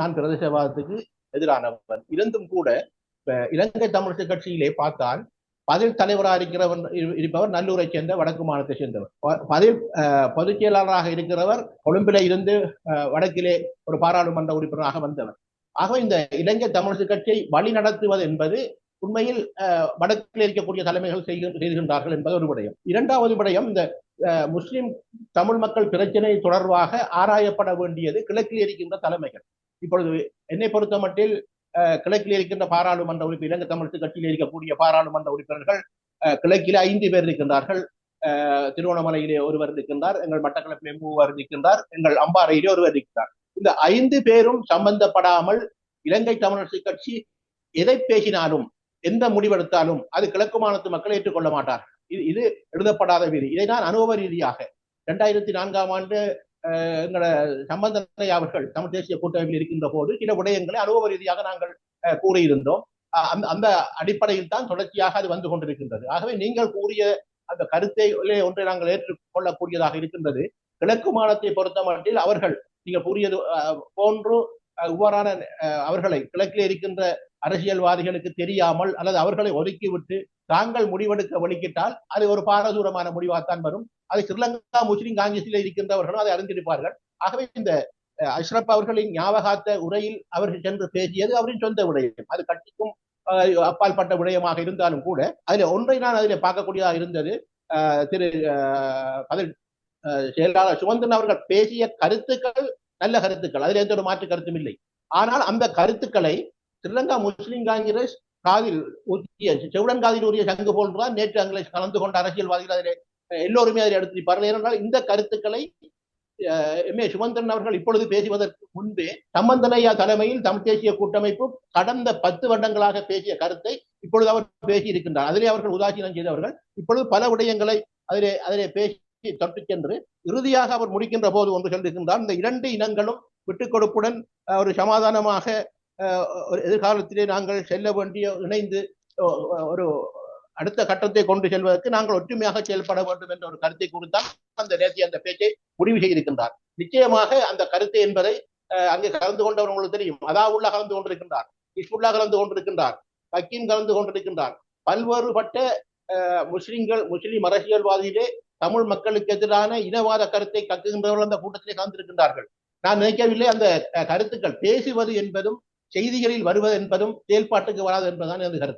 நான் பிரதேசவாதத்துக்கு எதிரானவன். இருந்தும் கூட இலங்கை தமிழிசை கட்சியிலே பார்த்தால் பதில் தலைவராக இருக்கிறவன் இருப்பவர் நல்லூரை சேர்ந்த வடக்கு மாநிலத்தை சேர்ந்தவர். பதில் பொதுச் செயலாளராக இருக்கிறவர் கொழும்பில இருந்து வடக்கிலே ஒரு பாராளுமன்ற உறுப்பினராக வந்தவர். ஆக இந்த இலங்கை தமிழிசை கட்சியை வழி நடத்துவது என்பது உண்மையில் வடக்கில் இருக்கக்கூடிய தலைமைகள் செய்கின்றார்கள் என்பது ஒரு விடயம். இரண்டாவது விடயம் இந்த முஸ்லிம் தமிழ் மக்கள் பிரச்சனை தொடர்பாக ஆராயப்பட வேண்டியது கிழக்கில் இருக்கின்ற தலைமைகள். இப்பொழுது என்னை பொறுத்த மட்டில் கிழக்கில் இருக்கின்ற பாராளுமன்ற உறுப்பினர் இலங்கை தமிழ் கட்சியில் இருக்கக்கூடிய பாராளுமன்ற உறுப்பினர்கள் கிழக்கிலே ஐந்து பேர் இருக்கின்றார்கள். திருவண்ணாமலையிலே ஒருவர் இருக்கின்றார் எங்கள் மட்டக்களப்பிலே மூவர் இருக்கின்றார் எங்கள் அம்பாறையிலே ஒருவர் இருக்கிறார் இந்த ஐந்து பேரும் சம்பந்தப்படாமல் இலங்கை தமிழரசு கட்சி எதை பேசினாலும் எந்த முடிவெடுத்தாலும் அது கிழக்கு மாநிலத்து மக்கள் ஏற்றுக்கொள்ள மாட்டார் இது இது எழுதப்படாத விதி. இதை நான் அனுபவ ரீதியாக இரண்டாயிரத்தி நான்காம் ஆண்டு எங்களோட சம்பந்தனை அவர்கள் தமிழ் தேசிய கூட்டமைப்பில் இருக்கின்ற போது சில விடயங்களை அனுபவ ரீதியாக நாங்கள் கூறியிருந்தோம். அந்த அந்த அடிப்படையில் தான் தொடர்ச்சியாக அது வந்து கொண்டிருக்கின்றது. ஆகவே நீங்கள் கூறிய அந்த கருத்தை ஒன்றை நாங்கள் ஏற்றுக்கொள்ளக்கூடியதாக இருக்கின்றது. கிழக்கு மாநிலத்தை பொறுத்த மட்டில் அவர்கள் நீங்கள் கூறியது போன்று இவ்வாறான அவர்களை கிழக்கில் இருக்கின்ற அரசியல்வாதிகளுக்கு தெரியாமல் அல்லது அவர்களை ஒதுக்கிவிட்டு தாங்கள் முடிவெடுக்க வலிக்கிட்டால் அது ஒரு பாரதூரமான முடிவாகத்தான் வரும். அது ஸ்ரீலங்கா முஸ்லிம் காங்கிரஸில் இருக்கின்றவர்களும் அதை அறிந்திருப்பார்கள். ஆகவே இந்த அஷ்ரப் அவர்களின் ஞாபகார்த்த உரையில் அவர்கள் சென்று பேசியது அவரின் சொந்த விடயம் அது கட்சிக்கும் அப்பால் பட்ட விடயமாக இருந்தாலும் கூட அதில் ஒன்றை நான் அதில் பார்க்கக்கூடியதாக இருந்தது. திரு பதில் செயலாளர் சுமந்தன் அவர்கள் பேசிய கருத்துக்கள் நல்ல கருத்துக்கள். அதில் எந்த ஒரு மாற்று கருத்தும் இல்லை. ஆனால் அந்த கருத்துக்களை ஸ்ரீலங்கா முஸ்லிம் காங்கிரஸ் காதில் ஊற்றிய செவுடன் காதில் உரிய சங்கு போன்றுதான் நேற்று அங்கே கலந்து கொண்ட அரசியல்வாதிகள் அதில் எல்லோருமே அதில் எடுத்திருப்பார்கள் ஏனென்றால் இந்த கருத்துக்களை எம் ஏ சுமந்திரன் அவர்கள் இப்பொழுது பேசுவதற்கு முன்பே சம்பந்தனையா தலைமையில் தமிழ் தேசிய கூட்டமைப்பு கடந்த பத்து வருடங்களாக பேசிய கருத்தை இப்பொழுது அவர் பேசி இருக்கின்றார் அதிலே அவர்கள் உதாசீனம் செய்தவர்கள் இப்பொழுது பல விடயங்களை அதிலே அதிலே பேசி தொட்டு சென்று இறுதியாக அவர் முடிக்கின்ற போது ஒன்று சொல்லியிருக்கின்றார் இந்த இரண்டு இனங்களும் விட்டுக் கொடுப்புடன் ஒரு சமாதானமாக எதிர்காலத்திலே நாங்கள் செல்ல வேண்டிய இணைந்து ஒரு அடுத்த கட்டத்தை கொண்டு செல்வதற்கு நாங்கள் ஒற்றுமையாக செயல்பட வேண்டும் என்ற ஒரு கருத்தை குறித்தான் அந்த நேர்த்தி அந்த பேச்சை முடிவு செய்திருக்கின்றார். நிச்சயமாக அந்த கருத்து என்பதை அங்கே கலந்து கொண்டவர் உங்களுக்கு தெரியும். அதாவுல்லா கலந்து கொண்டிருக்கின்றார் இஸ்புல்லா கலந்து கொண்டிருக்கின்றார் ஹக்கீம் கலந்து கொண்டிருக்கின்றார். பல்வேறுபட்ட முஸ்லிம்கள் முஸ்லிம் அரசியல்வாதியிலே தமிழ் மக்களுக்கு எதிரான இனவாத கருத்தை கக்குகின்றவர்கள் அந்த கூட்டத்திலே கலந்திருக்கின்றார்கள். நான் நினைக்கவில்லை அந்த கருத்துக்கள் பேசுவது என்பதும் செய்திகளில் வருவது என்பதும் செயல்பாட்டுக்கு வராது என்பதுதான் எனது கருத்து.